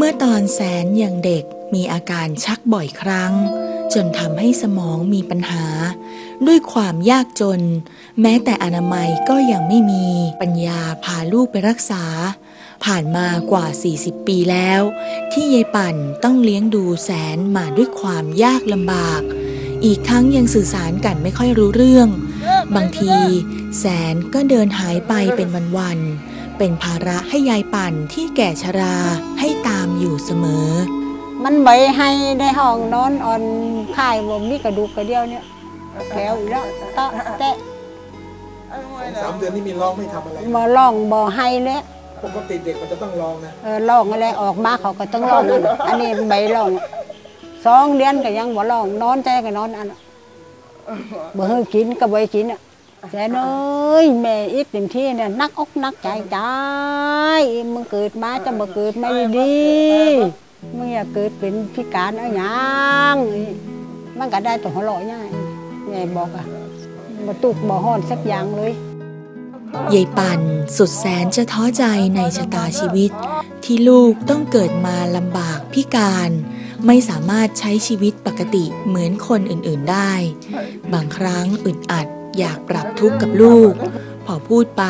มื่อตอนแสนยังเด็กมีอาการชักบ่อยครั้ง จนทำให้สมองมีปัญหา ด้วยความยากจน แม้แต่อนามัยก็ยังไม่มีปัญญาพาลูกไปรักษา ผ่านมากว่า 40 ปีแล้ว ที่ยายปั่นต้องเลี้ยงดูแสนมาด้วยความยากลำบาก อีกทั้งยังสื่อสารกันไม่ค่อยรู้เรื่อง บางที แสนก็เดินหายไปเป็นวันๆ เป็นภาระให้ยายปั่นที่แก่ชราให้ตามอยู่เสมอ มันใบให้ในห้องนอนอ่อนค่ายบ่มีกระดูกกระเดียวเนี่ยแล้วอีกแล้วตะแตะสามเดือนนี่มีร้องไม่ทำอะไรบ่ร้องบ่ให้เลยปกติเด็กมันจะต้องร้องนะเออร้องอะไรออกมาเขาก็ต้องร้องอันอันนี้ใบร้องสองเดือนก็ยังบ่ร้องนอนใจก็นอนอันบ่ให้กินก็บ่ให้กินอะ แต่เอ้ยแม่อีกเต็มที่เนี่ยนักอกนักใจใจมึงเกิดมาจะบ่เกิดไม่ดีมึงอย่าเกิดเป็นพิการเอาหยังมันก็ได้แตัวหัวเราะง่ายแม่บอกอะบ่ตุกบ่ฮ้อนสักอย่างเลยยายปั่นสุดแสนจะท้อใจในชะตาชีวิต ที่ลูกต้องเกิดมาลำบากพิการ ไม่สามารถใช้ชีวิตปกติเหมือนคนอื่นๆได้ บางครั้งอึดอัด อยากปรับทุกข์กับลูก พอพูดไป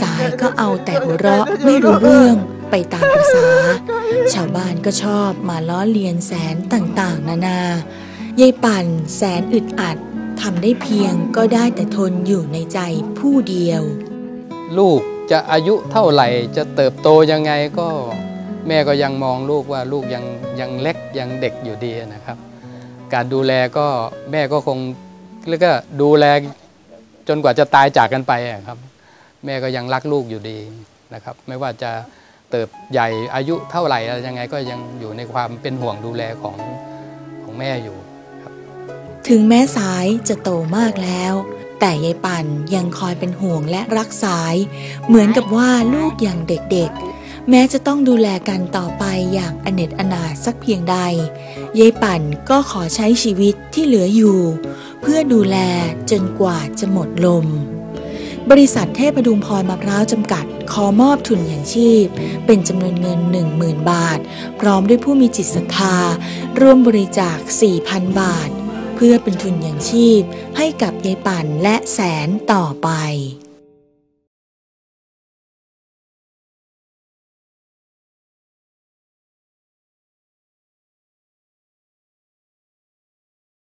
สายก็เอาแต่หัวเราะไม่รู้เรื่องไปตามประษา ชาวบ้านก็ชอบมาล้อเลียนแสนต่างๆ นานายายปั่นแสนอึดอัดทำได้เพียงก็ได้แต่ทนอยู่ในใจผู้เดียว ลูกจะอายุเท่าไหร่จะเติบโตยังไงก็แม่ก็ยังมองลูกว่าลูกยังยังเล็กยังเด็กอยู่ดีนะครับ การดูแลก็แม่ก็คง แล้วก็ดูแลจนกว่าจะตายจากกันไปครับ แม่ก็ยังรักลูกอยู่ดีนะครับ ไม่ว่าจะเติบใหญ่อายุเท่าไหร่อะไรยังไงก็ยังอยู่ในความเป็นห่วงดูแลของของแม่อยู่ครับ ถึงแม้สายจะโตมากแล้ว แต่ยายปั่นยังคอยเป็นห่วงและรักสาย เหมือนกับว่าลูกย่างเด็กๆ แม้จะต้องดูแลกันต่อไปอย่างอเนจอนาสักเพียงใดยายปั่นก็ขอใช้ชีวิตที่เหลืออยู่ เพื่อดูแลจนกว่าจะหมดลม บริษัทเทพดุงพรมะพร้าวจำกัด ขอมอบทุนอย่างชีพ เป็นจำนวนเงิน 10,000 บาท พร้อมด้วยผู้มีจิตศรัทธา ร่วมบริจาค 4,000 บาท เพื่อเป็นทุนอย่างชีพให้กับยายปั่นและแสนต่อไป